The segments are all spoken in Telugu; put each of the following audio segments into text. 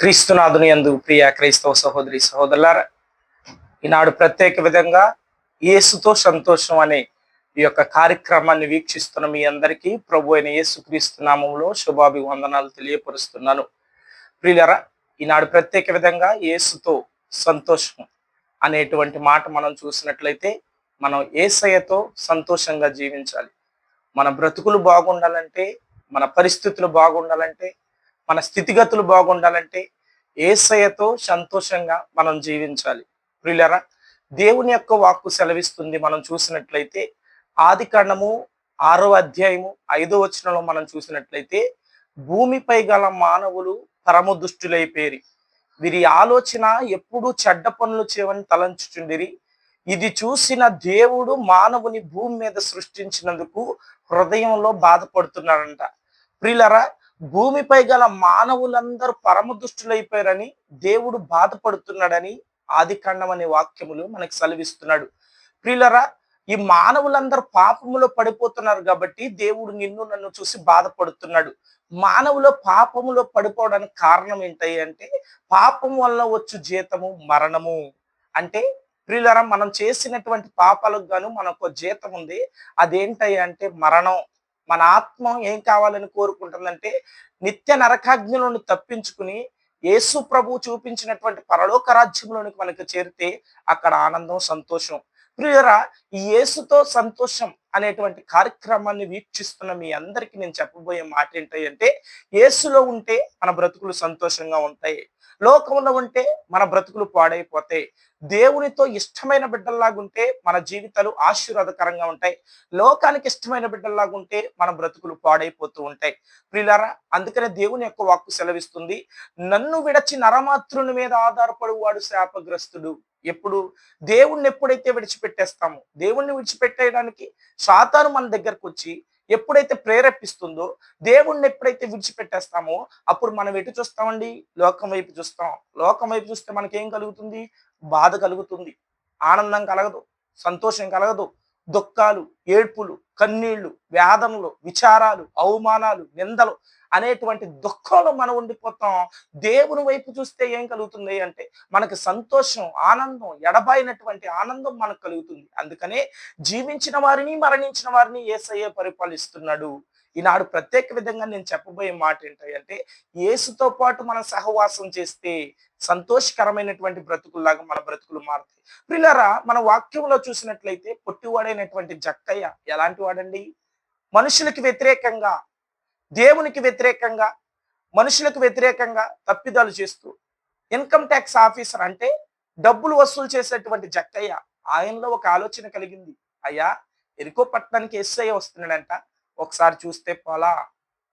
క్రీస్తునాథుని యందు ప్రియ క్రైస్తవ సహోదరి సహోదరులారా ఈనాడు ప్రత్యేక విధంగా యేసుతో సంతోషం అనే ఈ యొక్క కార్యక్రమాన్ని వీక్షిస్తున్న మీ అందరికీ ప్రభు అయిన యేసు క్రీస్తు నామంలో శుభాభివందనాలు తెలియపరుస్తున్నాను. ప్రియులరా ఈనాడు ప్రత్యేక విధంగా యేసుతో సంతోషం అనేటువంటి మాట మనం చూసినట్లయితే మనం ఏసయ్యతో సంతోషంగా జీవించాలి. మన బ్రతుకులు బాగుండాలంటే మన పరిస్థితులు బాగుండాలంటే మన స్థితిగతులు బాగుండాలంటే ఏసయ్యతో సంతోషంగా మనం జీవించాలి. ప్రియులరా దేవుని యొక్క వాక్కు సెలవిస్తుంది మనం చూసినట్లయితే ఆది కాండము ఆరో అధ్యాయము ఐదో వచనంలో మనం చూసినట్లయితే భూమిపై గల మానవులు పరమ దుష్టులైపోయి వీరి ఆలోచన ఎప్పుడూ చెడ్డ పనులు చేయవని తలంచుచుండిరి. ఇది చూసిన దేవుడు మానవుని భూమి మీద సృష్టించినందుకు హృదయంలో బాధపడుతున్నాడంట. ప్రిలరా భూమిపై గల మానవులందరూ పరమ దుష్టులైపోయారని దేవుడు బాధపడుతున్నాడని ఆది అనే వాక్యములు మనకి సెలవిస్తున్నాడు. ప్రియులరా ఈ మానవులందరూ పాపములో పడిపోతున్నారు కాబట్టి దేవుడు నిన్ను నన్ను చూసి బాధపడుతున్నాడు. మానవులో పాపములో పడిపోవడానికి కారణం ఏంటి అంటే పాపం వల్ల వచ్చు జీతము మరణము. అంటే ప్రియులరా మనం చేసినటువంటి పాపాలకు గాను మనకు జీతం ఉంది. అదేంటి అంటే మరణం. మన ఆత్మ ఏం కావాలని కోరుకుంటుందంటే నిత్య నరకాగ్నిలోని తప్పించుకుని యేసు ప్రభు చూపించినటువంటి పరలోక రాజ్యంలోనికి మనకు చేరితే అక్కడ ఆనందం సంతోషం. ప్రియరా ఈ యేసుతో సంతోషం అనేటువంటి కార్యక్రమాన్ని వీక్షిస్తున్న మీ అందరికీ నేను చెప్పబోయే మాట ఏంటంటే యేసులో ఉంటే మన బ్రతుకులు సంతోషంగా ఉంటాయి. లోకంలో ఉంటే మన బ్రతుకులు పాడైపోతాయి. దేవునితో ఇష్టమైన బిడ్డల్లాగుంటే మన జీవితాలు ఆశీర్వాదకరంగా ఉంటాయి. లోకానికి ఇష్టమైన బిడ్డల్లాగుంటే మన బ్రతుకులు పాడైపోతూ ఉంటాయి. ప్రిలారా అందుకనే దేవుని యొక్క వాక్కు సెలవిస్తుంది నన్ను విడచి నరమాతృని మీద ఆధారపడి వాడు శాపగ్రస్తుడు. ఎప్పుడు? దేవుణ్ణి ఎప్పుడైతే విడిచిపెట్టేస్తామో దేవుణ్ణి విడిచిపెట్టేయడానికి సాతాను మన దగ్గరకు వచ్చి ఎప్పుడైతే ప్రేరేపిస్తుందో దేవుణ్ణి ఎప్పుడైతే విడిచిపెట్టేస్తామో అప్పుడు మనం ఎటు చూస్తామండి? లోకం వైపు చూస్తాం. లోకం వైపు చూస్తే మనకేం కలుగుతుంది? బాధ కలుగుతుంది. ఆనందం కలగదు. సంతోషం కలగదు. దుఃఖాలు ఏడ్పులు కన్నీళ్ళు వేదనలు విచారాలు అవమానాలు నిందలు అనేటువంటి దుఃఖంలో మనం ఉండిపోతాం. దేవుని వైపు చూస్తే ఏం కలుగుతుంది అంటే మనకి సంతోషం ఆనందం ఎడబాయినటువంటి ఆనందం మనకు కలుగుతుంది. అందుకనే జీవించిన వారిని మరణించిన వారిని ఏసయ్య పరిపాలిస్తున్నాడు. ఈనాడు ప్రత్యేక విధంగా నేను చెప్పబోయే మాట ఏంటంటే యేసుతో పాటు మనం సహవాసం చేస్తే సంతోషకరమైనటువంటి బ్రతుకుల్లాగా మన బ్రతుకులు మారుతాయి. ప్రిల్లరా మన వాక్యంలో చూసినట్లయితే పొట్టివాడైనటువంటి జక్కయ్య ఎలాంటి వాడండి? మనుషులకి వ్యతిరేకంగా దేవునికి వ్యతిరేకంగా మనుషులకు వ్యతిరేకంగా తప్పిదాలు చేస్తూ ఇన్కమ్ ట్యాక్స్ ఆఫీసర్ అంటే డబ్బులు వసూలు చేసేటువంటి జక్కయ్య ఆయనలో ఒక ఆలోచన కలిగింది. అయ్యా ఎరుకో పట్టణానికి ఎస్ఐ వస్తున్నాడంట. ఒకసారి చూస్తే పోలా.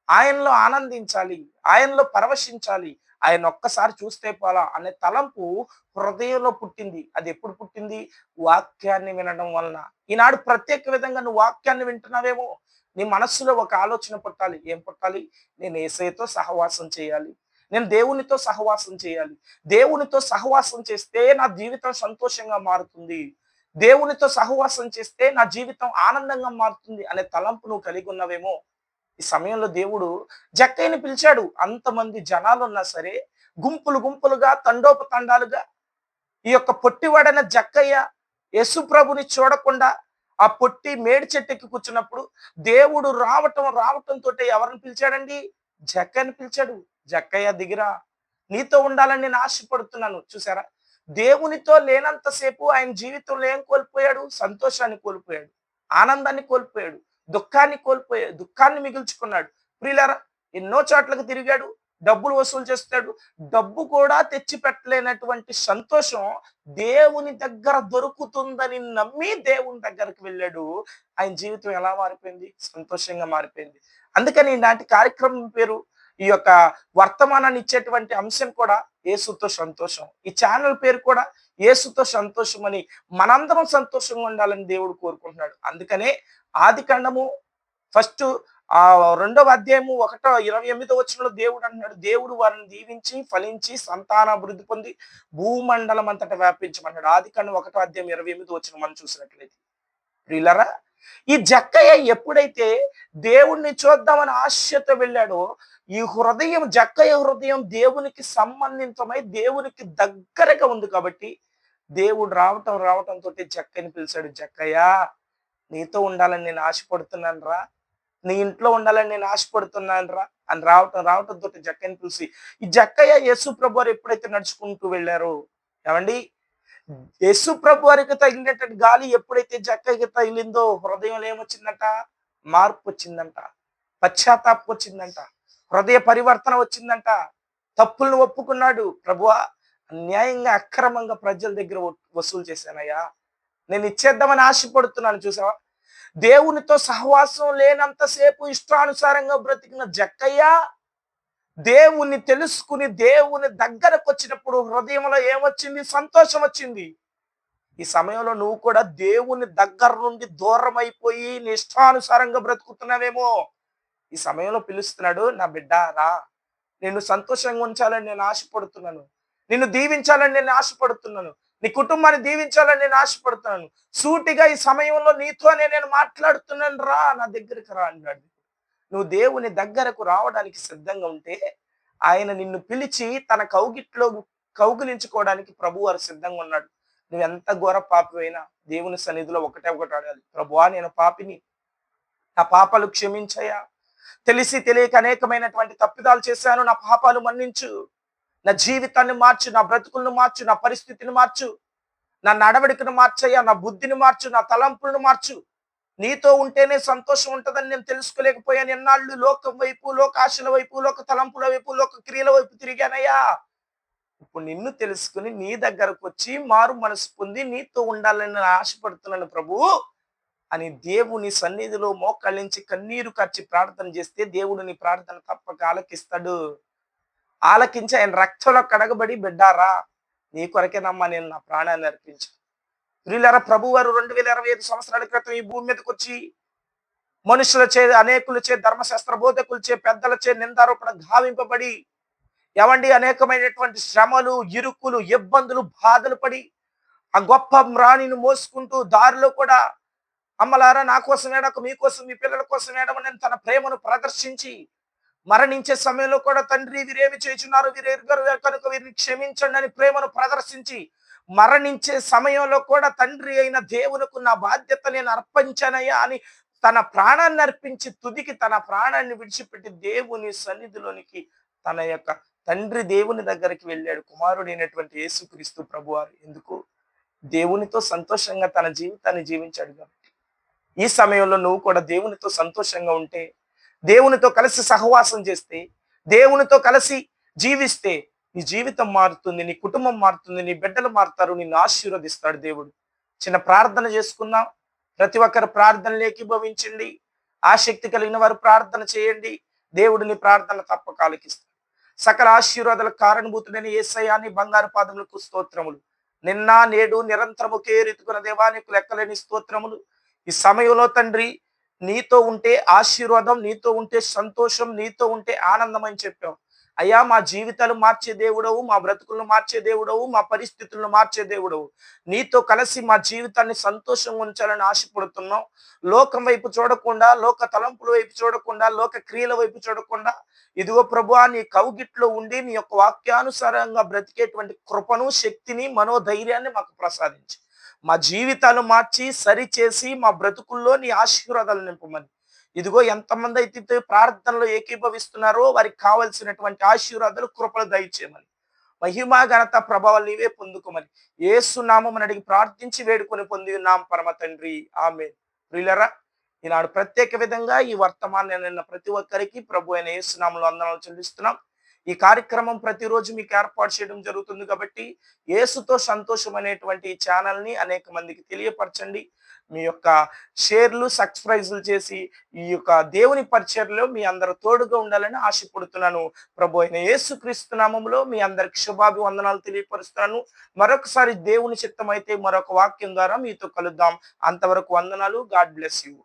ఆయనలో ఆనందించాలి ఆయనలో పరవశించాలి ఆయన ఒక్కసారి చూస్తే పోలా అనే తలంపు హృదయంలో పుట్టింది. అది ఎప్పుడు పుట్టింది? వాక్యాన్ని వినడం వలన. ఈనాడు ప్రత్యేక విధంగా నువ్వు వాక్యాన్ని వింటున్నావేమో? నీ మనస్సులో ఒక ఆలోచన పుట్టాలి. ఏం పుట్టాలి? నేను ఏసైతో సహవాసం చేయాలి. నేను దేవునితో సహవాసం చేయాలి. దేవునితో సహవాసం చేస్తే నా జీవితం సంతోషంగా మారుతుంది. దేవునితో సహవాసం చేస్తే నా జీవితం ఆనందంగా మారుతుంది అనే తలంపు నువ్వు కలిగి ఉన్నవేమో ఈ సమయంలో దేవుడు జక్కయ్యని పిలిచాడు. అంతమంది జనాలు ఉన్నా సరే గుంపులు గుంపులుగా తండోపతండాలుగా ఈ యొక్క పొట్టివాడైన జక్కయ్య యశుప్రభుని చూడకుండా ఆ పొట్టి మేడి చెట్టుకి కూర్చున్నప్పుడు దేవుడు రావటం రావటంతో ఎవరిని పిలిచాడండి? జక్కయ్యని పిలిచాడు. జక్కయ్య దిగిరా నీతో ఉండాలని నేను ఆశపడుతున్నాను. చూసారా? దేవునితో లేనంతసేపు ఆయన జీవితంలో ఏం కోల్పోయాడు? సంతోషాన్ని కోల్పోయాడు. ఆనందాన్ని కోల్పోయాడు. దుఃఖాన్ని కోల్పోయాడు దుఃఖాన్ని మిగుల్చుకున్నాడు. ప్రియులరా ఎన్నో చోట్లకు తిరిగాడు. డబ్బులు వసూలు చేస్తాడు డబ్బు కూడా తెచ్చి పెట్టలేనటువంటి సంతోషం దేవుని దగ్గర దొరుకుతుందని నమ్మి దేవుని దగ్గరకు వెళ్ళాడు. ఆయన జీవితం ఎలా మారిపోయింది? సంతోషంగా మారిపోయింది. అందుకని ఇలాంటి కార్యక్రమం పేరు ఈ యొక్క వర్తమానాన్ని ఇచ్చేటువంటి అంశం కూడా ఏసుతో సంతోషం. ఈ ఛానల్ పేరు కూడా ఏసుతో సంతోషం అని మనందరం సంతోషంగా ఉండాలని దేవుడు కోరుకుంటున్నాడు. అందుకనే ఆది కాండము ఫస్ట్ ఆ రెండవ అధ్యాయము ఒకటో ఇరవై ఎనిమిదో వచ్చినలో దేవుడు అంటున్నాడు దేవుడు వారిని దీవించి ఫలించి సంతానాభివృద్ధి పొంది భూమండలం అంతటా వ్యాపించమన్నాడు. ఆది కాండం ఒకటో అధ్యాయం ఇరవై ఎనిమిది వచ్చిన మనం చూసినట్లయితే. ప్రియులరా ఈ జక్కయ్య ఎప్పుడైతే దేవుణ్ణి చూద్దామని ఆశతో వెళ్ళాడో ఈ హృదయం జక్కయ్య హృదయం దేవునికి సంబంధితమై దేవునికి దగ్గరగా ఉంది కాబట్టి దేవుడు రావటం రావటంతో జక్కయ్యని పిలిచాడు జక్కయ్య నీతో ఉండాలని నేను ఆశపడుతున్నాను రా. నీ ఇంట్లో ఉండాలని నేను ఆశపడుతున్నాను రా. అని రావటం రావటంతో జక్కయ్యని పిలిచి ఈ జక్కయ్య యేసు ప్రభు ఎప్పుడైతే నడుచుకుంటూ వెళ్ళారో ఏమండి? Hmm. యేసు ప్రభు వారికి తగిలినటువంటి గాలి ఎప్పుడైతే జక్కకి తగిలిందో హృదయంలో ఏమొచ్చిందంట? మార్పు వచ్చిందంట. పశ్చాత్తాపం వచ్చిందంట. హృదయ పరివర్తన వచ్చిందంట. తప్పులను ఒప్పుకున్నాడు. ప్రభువా అన్యాయంగా అక్రమంగా ప్రజల దగ్గర వసూలు చేశానయ్యా. నేను ఇచ్చేద్దామని ఆశపడుతున్నాను చూసావా? దేవునితో సహవాసం లేనంతసేపు ఇష్టానుసారంగా బ్రతికిన జక్కయ్య దేవుణ్ణి తెలుసుకుని దేవుని దగ్గరకు వచ్చినప్పుడు హృదయంలో ఏమొచ్చింది? సంతోషం వచ్చింది ఈ సమయంలో నువ్వు కూడా దేవుని దగ్గర నుండి దూరం అయిపోయి నీ ఇష్టానుసారంగా బ్రతుకుతున్నావేమో. ఈ సమయంలో పిలుస్తున్నాడు నా బిడ్డ రా. నిన్ను సంతోషంగా ఉంచాలని నేను ఆశపడుతున్నాను. నిన్ను దీవించాలని నేను ఆశపడుతున్నాను. నీ కుటుంబాన్ని దీవించాలని నేను ఆశపడుతున్నాను. సూటిగా ఈ సమయంలో నీతోనే నేను మాట్లాడుతున్నాను. రా నా దగ్గరికి రా అన్నాడు నువ్వు దేవుని దగ్గరకు రావడానికి సిద్ధంగా ఉంటే ఆయన నిన్ను పిలిచి తన కౌగిట్లో కౌగిలించుకోవడానికి ప్రభు వారు సిద్ధంగా ఉన్నాడు. నువ్వు ఎంత ఘోర పాపివైనా దేవుని సన్నిధిలో ఒకటే ఒకటి అడగాలి ప్రభువా నేను పాపిని. నా పాపాలు క్షమించయా తెలిసి తెలియక అనేకమైనటువంటి తప్పిదాలు చేశాను. నా పాపాలు మన్నించు. నా జీవితాన్ని మార్చు. నా బ్రతుకులను మార్చు. నా పరిస్థితిని మార్చు. నా నడవడికను మార్చయ్యా. నా బుద్ధిని మార్చు. నా తలంపులను మార్చు. నీతో ఉంటేనే సంతోషం ఉంటుందని నేను తెలుసుకోలేకపోయాను. ఎన్నాళ్ళు లోకం వైపు లోక ఆశల వైపు లోక తలంపుల వైపు లోక క్రియల వైపు తిరిగానయ్యా. ఇప్పుడు నిన్ను తెలుసుకుని నీ దగ్గరకు వచ్చి మారు మనసు పొంది నీతో ఉండాలని నేను ఆశపడుతున్నాను ప్రభు. అని దేవుని సన్నిధిలో మోకళ్ళించి కన్నీరు ఖర్చి ప్రార్థన చేస్తే దేవుడు నీ ప్రార్థన తప్పక ఆలకిస్తాడు. ఆలకించి ఆయన రక్తంలో కడగబడి బిడ్డారా నీ కొరకేనమ్మా నేను నా ప్రాణాన్ని అర్పించు ప్రియులారా ప్రభు వారు రెండు వేల ఇరవై ఐదు సంవత్సరాల క్రితం ఈ భూమి మీదకి వచ్చి మనుషుల చే అనేకుల చే ధర్మశాస్త్ర బోధకుల చే పెద్దల చే నిందారోపణ గావింపబడి ఎవండి అనేకమైనటువంటి శ్రమలు ఇరుకులు ఇబ్బందులు బాధలు పడి ఆ గొప్ప రాణిని మోసుకుంటూ దారిలో కూడా అమ్మలారా నా కోసం ఏడక మీకోసం మీ పిల్లల కోసం ఏడమని తన ప్రేమను ప్రదర్శించి మరణించే సమయంలో కూడా తండ్రి వీరేమి చేస్తున్నారు వీరెరుగరు కనుక వీరిని క్షమించండి అని ప్రేమను ప్రదర్శించి మరణించే సమయంలో కూడా తండ్రి అయిన దేవునికి నా బాధ్యత నేను అర్పించానయ్యా అని తన ప్రాణాన్ని అర్పించి తుదికి తన ప్రాణాన్ని విడిచిపెట్టి దేవుని సన్నిధిలోనికి తన యొక్క తండ్రి దేవుని దగ్గరికి వెళ్ళాడు. కుమారుడైనటువంటి యేసుక్రీస్తు ప్రభువారు. ఎందుకు? దేవునితో సంతోషంగా తన జీవితాన్ని జీవించాడు కాబట్టి. ఈ సమయంలో నువ్వు కూడా దేవునితో సంతోషంగా ఉంటే దేవునితో కలిసి సహవాసం చేస్తే దేవునితో కలిసి జీవిస్తే నీ జీవితం మారుతుంది నీ కుటుంబం మారుతుంది నీ బిడ్డలు మారుతారు నిన్ను ఆశీర్వదిస్తాడు దేవుడు. చిన్న ప్రార్థన చేసుకుందాం ప్రతి ఒక్కరు ప్రార్థనలు ఏకీభవించండి ఆసక్తి కలిగిన వారు ప్రార్థన చేయండి. దేవుడు నీ ప్రార్థన తప్పక ఆలకిస్తాడు సకల ఆశీర్వాదాలకు కారణభూతుడైన ఏసయాన్ని బంగారు పాదములకు స్తోత్రములు. నిన్న నేడు నిరంతరము కేరెత్తుకున్న దేవానికి లెక్కలేని స్తోత్రములు. ఈ సమయంలో తండ్రి నీతో ఉంటే ఆశీర్వాదం నీతో ఉంటే సంతోషం నీతో ఉంటే ఆనందం అని చెప్పాం. అయ్యా మా జీవితాలు మార్చే దేవుడవు మా బ్రతుకులను మార్చే దేవుడవు మా పరిస్థితులను మార్చే దేవుడవు. నీతో కలిసి మా జీవితాన్ని సంతోషంగా ఉంచాలని ఆశపడుతున్నాం. లోకం వైపు చూడకుండా లోక తలంపుల వైపు చూడకుండా లోక క్రియల వైపు చూడకుండా ఇదిగో ప్రభు నీ కౌగిట్లో ఉండి నీ యొక్క వాక్యానుసారంగా బ్రతికేటువంటి కృపను శక్తిని మనోధైర్యాన్ని మాకు ప్రసాదించి. మా జీవితాలు మార్చి సరిచేసి మా బ్రతుకుల్లో నీ ఆశీర్వాదాలు నింపమని ఇదిగో ఎంతమంది అయితే ప్రార్థనలో ఏకీభవిస్తున్నారో వారికి కావలసినటువంటి ఆశీర్వాదాలు కృపలు దయచేయమని. మహిమా ఘనత ప్రభావాలు నీవే పొందుకోమని. ఏసునామం అడిగి ప్రార్థించి వేడుకొని పొంది ఉన్నాం పరమ తండ్రి. ఆమె ప్రియులరా ఈనాడు ప్రత్యేక విధంగా ఈ వర్తమానం నిన్న ప్రతి ఒక్కరికి ప్రభు అయిన ఏసునామంలో అందనాలు చెల్లిస్తున్నాం. ఈ కార్యక్రమం ప్రతిరోజు మీకు ఏర్పాటు చేయడం జరుగుతుంది కాబట్టి ఏసుతో సంతోషం అనేటువంటి ఈ అనేక మందికి తెలియపరచండి. మీ యొక్క షేర్లు సబ్స్క్రైజులు చేసి ఈ యొక్క దేవుని పరిచయలో మీ అందరు తోడుగా ఉండాలని ఆశపడుతున్నాను. ప్రభు అయిన యేసుక్రీస్తు నామంలో మీ అందరికి శుభాభివందనాలు తెలియపరుస్తున్నాను. మరొకసారి దేవుని చిత్తమైతే మరొక వాక్యం ద్వారా మీతో కలుద్దాం. అంతవరకు వందనాలు. God bless you.